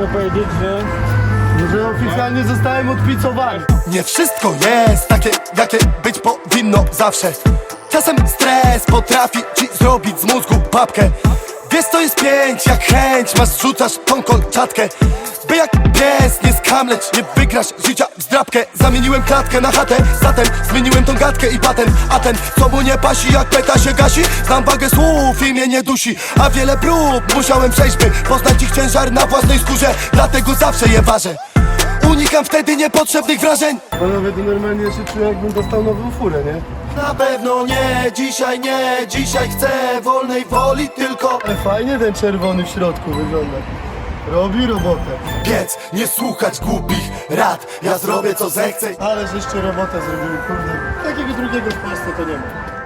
możemy powiedzieć, że... Że oficjalnie zostałem odpicowany. Nie wszystko jest takie, jakie być powinno zawsze Czasem stres potrafi ci zrobić z mózgu babkę Wiesz to jest pięć, jak chęć masz zrzucasz tą kolczatkę. By jak pies nie skamleć, nie wygrasz życia w zdrabkę. Zamieniłem klatkę na chatę, zatem zmieniłem tą gadkę i patent. A ten, co mu nie pasi, jak peta się gasi. Znam wagę słów i mnie nie dusi A wiele prób musiałem przejść, by poznać ich ciężar na własnej skórze. Dlatego zawsze je ważę Unikam wtedy niepotrzebnych wrażeń Panowie, to normalnie się czuję, jakbym dostał nową furę, nie? Na pewno nie, dzisiaj nie, dzisiaj chcę wolnej woli tylko Ale fajnie ten czerwony w środku wygląda. Robi robotę. Piec, nie słuchać głupich rad, ja zrobię co zechcę Ale żeście robotę zrobili, kurde. Takiego drugiego w Polsce to nie ma.